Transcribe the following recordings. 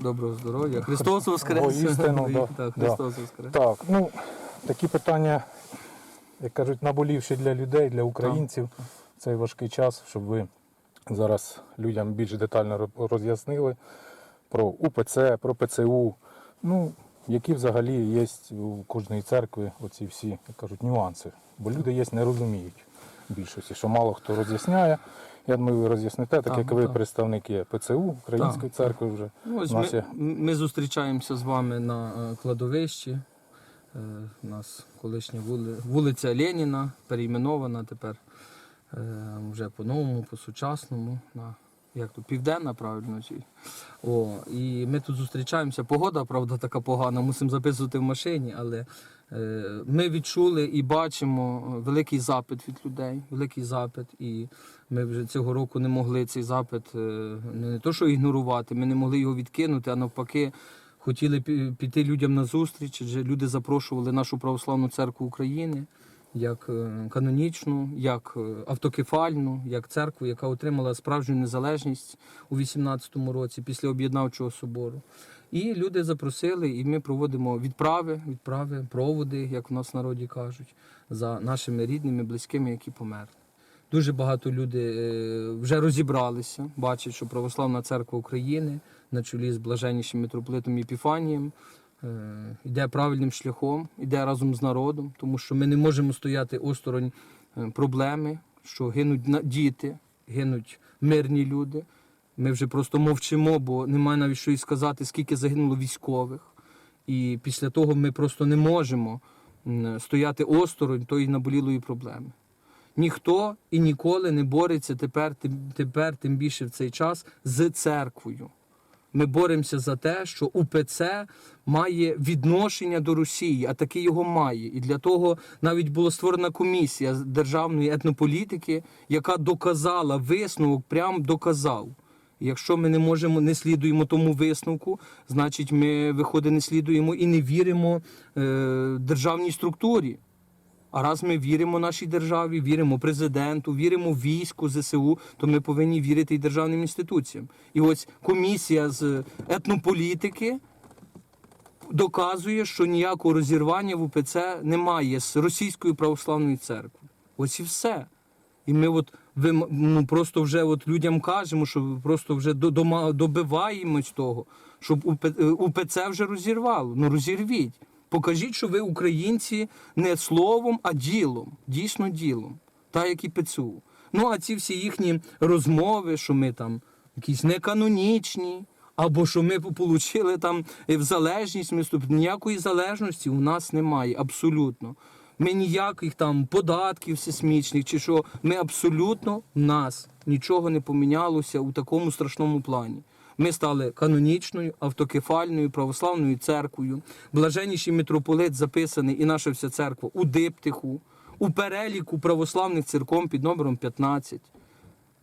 Доброго здоров'я. Христос Воскрес. Воістину, да, Так, да. Христос Воскрес. Так, ну такі питання, як кажуть, наболівші для людей, для українців. Цей важкий час, щоб ви зараз людям більш детально роз'яснили про УПЦ, про ПЦУ. Ну, які взагалі є у кожної церкви оці всі, як кажуть, нюанси. Бо люди є не розуміють більшості, що мало хто роз'ясняє. Я думаю, ви роз'ясните, так Так, як ви так. представники ПЦУ, Української церкви вже. Ну, ось У нас ми, є ми зустрічаємося з вами на е, кладовищі. Е, У нас колишня вули, вулиця Леніна, перейменована тепер е, вже по-новому, по-сучасному. На, як тут, південна, правильно? Чи? О, і ми тут зустрічаємося. Погода, правда, така погана, мусимо записувати в машині, але ми відчули і бачимо е, великий запит від людей, великий запит. І ми вже цього року не могли цей запит е, не, не то, що ігнорувати, ми не могли його відкинути, а навпаки. Хотіли піти людям на зустріч, адже люди запрошували нашу православну церкву України як е, канонічну, як е, автокефальну, як церкву, яка отримала справжню незалежність у 18-му році після об'єднавчого собору. І люди запросили, і ми проводимо відправи, відправи, проводи, як в нас в народі кажуть, за нашими рідними, близькими, які померли. Дуже багато людей вже розібралися, бачать, що Православна церква України на чолі з блаженнішим митрополитом Єпіфанієм е, йде правильним шляхом, йде разом з народом, тому що ми не можемо стояти осторонь е, проблеми, що гинуть діти, гинуть мирні люди. Ми вже просто мовчимо, бо немає навіть що і сказати, скільки загинуло військових. І після того ми просто не можемо стояти осторонь тої наболілої проблеми. Ніхто і ніколи не бореться тепер, тепер, тим більше в цей час, з церквою. Ми боремося за те, що УПЦ має відношення до Росії, а таки його має. І для того навіть була створена комісія державної етнополітики, яка доказала висновок, прям доказав. Якщо ми не можемо, не слідуємо тому висновку, значить ми, виходить, не слідуємо і не віримо е, державній структурі. А раз ми віримо нашій державі, віримо президенту, віримо війську, ЗСУ, то ми повинні вірити і державним інституціям. І ось комісія з етнополітики доказує, що ніякого розірвання в УПЦ немає з Російською православною церквою. Ось і все. І ми от вим- ну, просто вже от людям кажемо, що просто вже до- добиваємось того, щоб УП- е, УПЦ вже розірвало. Ну розірвіть. Покажіть, що ви українці не словом, а ділом. Дійсно ділом. Та як і ПЦУ. Ну а ці всі їхні розмови, що ми там якісь неканонічні, або що ми отримали там е, в залежність, ми ніякої залежності у нас немає, абсолютно. Ми ніяких там податків всесмічних, чи що ми абсолютно нас нічого не помінялося у такому страшному плані. Ми стали канонічною, автокефальною православною церквою. Блаженніший митрополит записаний і наша вся церква у диптиху, у переліку православних церков під номером 15.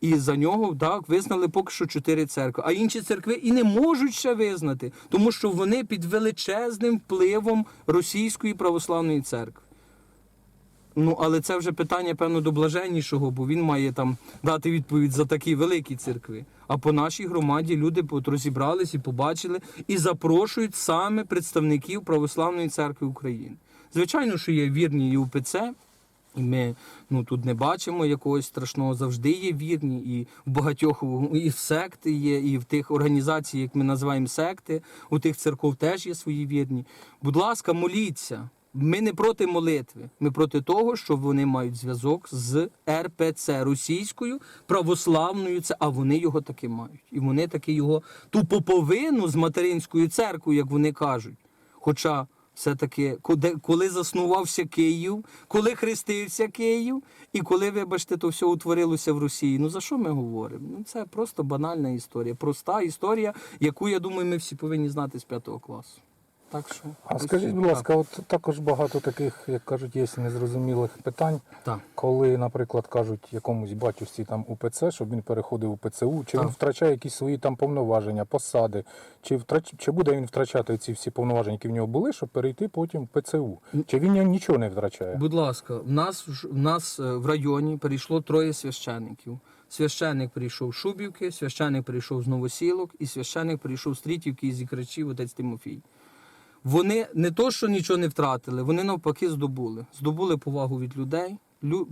І за нього так визнали поки що чотири церкви. А інші церкви і не можуть ще визнати, тому що вони під величезним впливом російської православної церкви. Ну, але це вже питання, певно, до блаженнішого, бо він має там дати відповідь за такі великі церкви. А по нашій громаді люди розібрались і побачили і запрошують саме представників Православної церкви України. Звичайно, що є вірні і УПЦ, і ми ну, тут не бачимо якогось страшного, завжди є вірні, і в багатьох і в секти є, і в тих організацій, як ми називаємо секти, у тих церков теж є свої вірні. Будь ласка, моліться. Ми не проти молитви, ми проти того, що вони мають зв'язок з РПЦ російською православною, це, а вони його таки мають. І вони таки його ту поповину з материнською церквою, як вони кажуть. Хоча все-таки, коли, заснувався Київ, коли хрестився Київ, і коли, вибачте, то все утворилося в Росії. Ну за що ми говоримо? Ну це просто банальна історія. Проста історія, яку, я думаю, ми всі повинні знати з п'ятого класу. Так що, А скажіть, будь так. ласка, от також багато таких, як кажуть, є незрозумілих питань. Так. Коли, наприклад, кажуть якомусь батюшці там УПЦ, щоб він переходив у ПЦУ, чи він Так. втрачає якісь свої там повноваження, посади, чи втрач... чи буде він втрачати ці всі повноваження, які в нього були, щоб перейти потім в ПЦУ? Чи він нічого не втрачає? Будь ласка, в нас, ж- в нас е, в районі перейшло троє священиків. Священник прийшов з Шубівки, священник прийшов з Новосілок і священник прийшов з Трітівки і кричів отець Тимофій. Вони не то, що нічого не втратили, вони навпаки здобули. Здобули повагу від людей.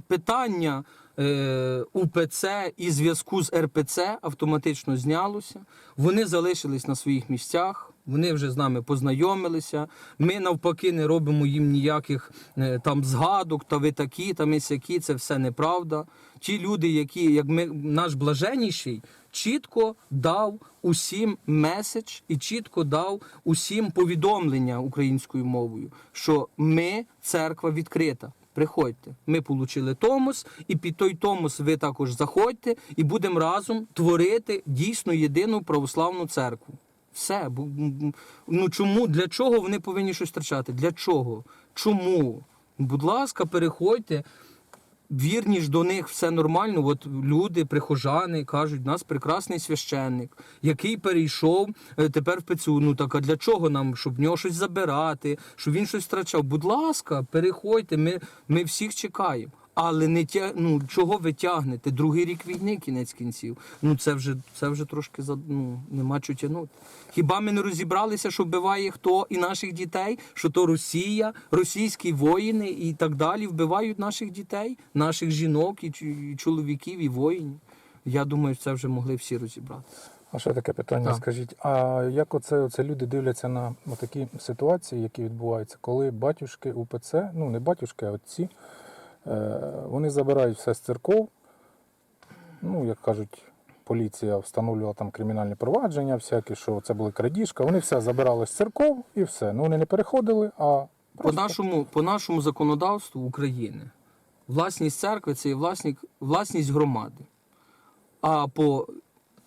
Питання е... УПЦ і зв'язку з РПЦ автоматично знялося. Вони залишились на своїх місцях. Вони вже з нами познайомилися. Ми навпаки не робимо їм ніяких е, там згадок, та ви такі, та ми сякі. Це все неправда. Ті люди, які, як ми, наш блаженніший, чітко дав усім меседж і чітко дав усім повідомлення українською мовою, що ми церква відкрита. Приходьте, ми отримали Томос, і під той Томос ви також заходьте і будемо разом творити дійсно єдину православну церкву. Все. Ну чому? Для чого вони повинні щось втрачати? Для чого? Чому? Будь ласка, переходьте. Вірні ж до них все нормально. От люди, прихожани кажуть, у нас прекрасний священник, який перейшов е, тепер в ПЦУ. Ну так а для чого нам? Щоб в нього щось забирати, щоб він щось втрачав. Будь ласка, переходьте, ми, ми всіх чекаємо. Але не тя... ну, чого ви тягнете? Другий рік війни, кінець кінців. Ну це вже це вже трошки за ну, нема чого тягнути. Хіба ми не розібралися, що вбиває хто і наших дітей? Що то Росія, російські воїни і так далі вбивають наших дітей, наших жінок і, чоловіків, і воїнів. Я думаю, це вже могли всі розібратися. А ще таке питання, Так. скажіть, а як оце, оце люди дивляться на такі ситуації, які відбуваються, коли батюшки УПЦ, ну не батюшки, а отці, вони забирають все з церков, ну, як кажуть, поліція встановлювала там кримінальні провадження, всякі, що це були крадіжка, вони все забирали з церков і все. Ну вони не переходили, а По нашому, по нашому законодавству України власність церкви це є власність, власність громади. А по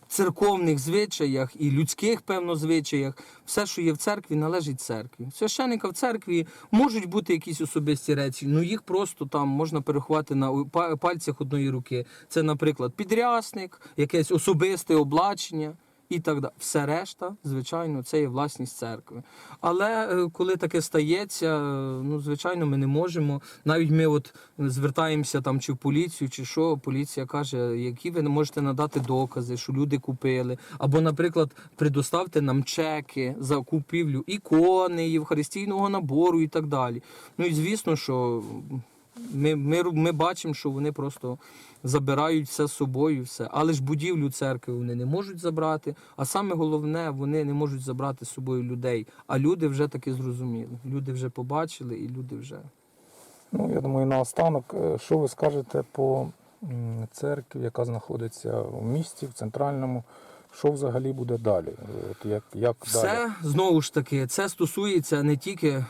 церковних звичаях і людських, певно, звичаях, все, що є в церкві, належить церкві. Священника в церкві можуть бути якісь особисті речі, ну їх просто там можна переховати на пальцях одної руки. Це, наприклад, підрясник, якесь особисте облачення. І так далі. Все решта, звичайно, це є власність церкви. Але е, коли таке стається, ну звичайно, ми не можемо. Навіть ми от звертаємося там чи в поліцію, чи що, поліція каже, які ви можете надати докази, що люди купили. Або, наприклад, предоставте нам чеки за купівлю ікони, євхаристійного набору і так далі. Ну і звісно, що ми, ми, ми бачимо, що вони просто забирають все з собою, все. Але ж будівлю церкви вони не можуть забрати. А саме головне, вони не можуть забрати з собою людей. А люди вже таки зрозуміли. Люди вже побачили, і люди вже. Ну, я думаю, наостанок, е, що ви скажете по церкві, яка знаходиться в місті, в центральному, що взагалі буде далі? От як, як далі? Все знову ж таки, це стосується не тільки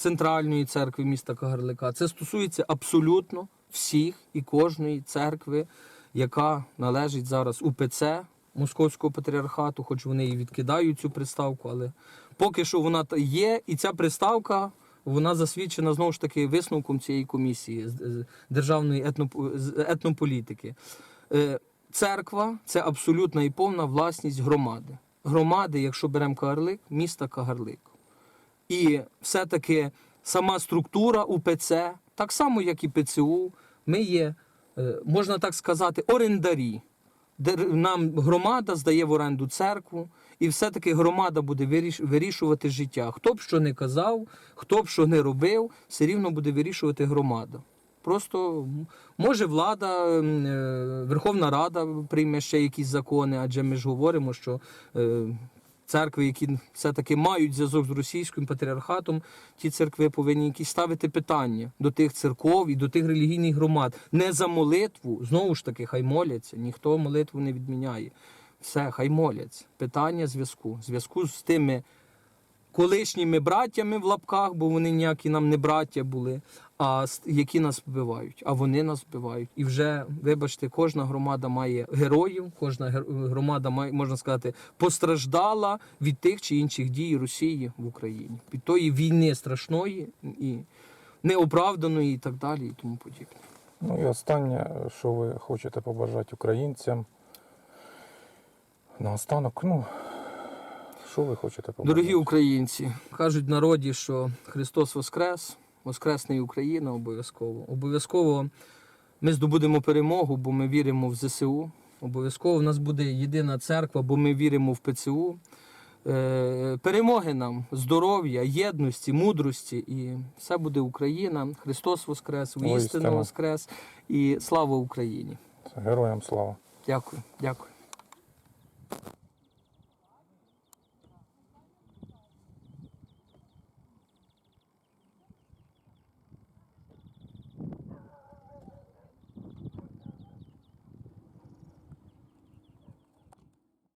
центральної церкви міста Кагарлика, це стосується абсолютно всіх і кожної церкви, яка належить зараз УПЦ Московського патріархату, хоч вони і відкидають цю приставку, але поки що вона є, і ця приставка. Вона засвідчена знову ж таки висновком цієї комісії з- державної етноп- етнополітики. Е, Церква це абсолютна і повна власність громади. Громади, якщо беремо Кагарлик, міста Кагарлик. І все-таки сама структура УПЦ, так само, як і ПЦУ, ми є, е, можна так сказати, орендарі. Нам громада здає в оренду церкву, і все-таки громада буде вирішувати життя. Хто б що не казав, хто б що не робив, все рівно буде вирішувати громада. Просто може влада, е, Верховна Рада прийме ще якісь закони, адже ми ж говоримо, що е, церкви, які все-таки мають зв'язок з російським патріархатом, ті церкви повинні якісь ставити питання до тих церков і до тих релігійних громад. Не за молитву, знову ж таки, хай моляться, ніхто молитву не відміняє. Все, хай моляться. Питання зв'язку. Зв'язку з тими колишніми браттями в лапках, бо вони ніякі нам не браття були. а які нас вбивають, а вони нас вбивають. І вже, вибачте, кожна громада має героїв, кожна громада має, можна сказати, постраждала від тих чи інших дій Росії в Україні. Від тої війни страшної і неоправданої, і так далі, і тому подібне. Ну і останнє, що ви хочете побажати українцям. Наостанок, ну, що ви хочете побажати? Дорогі українці, кажуть в народі, що Христос Воскрес, Воскресне і Україна обов'язково. Обов'язково ми здобудемо перемогу, бо ми віримо в ЗСУ. Обов'язково в нас буде єдина церква, бо ми віримо в ПЦУ. Е, Перемоги нам, здоров'я, єдності, мудрості, і все буде Україна. Христос Воскрес, Воістину. Воскрес і слава Україні! Героям слава! Дякую, дякую.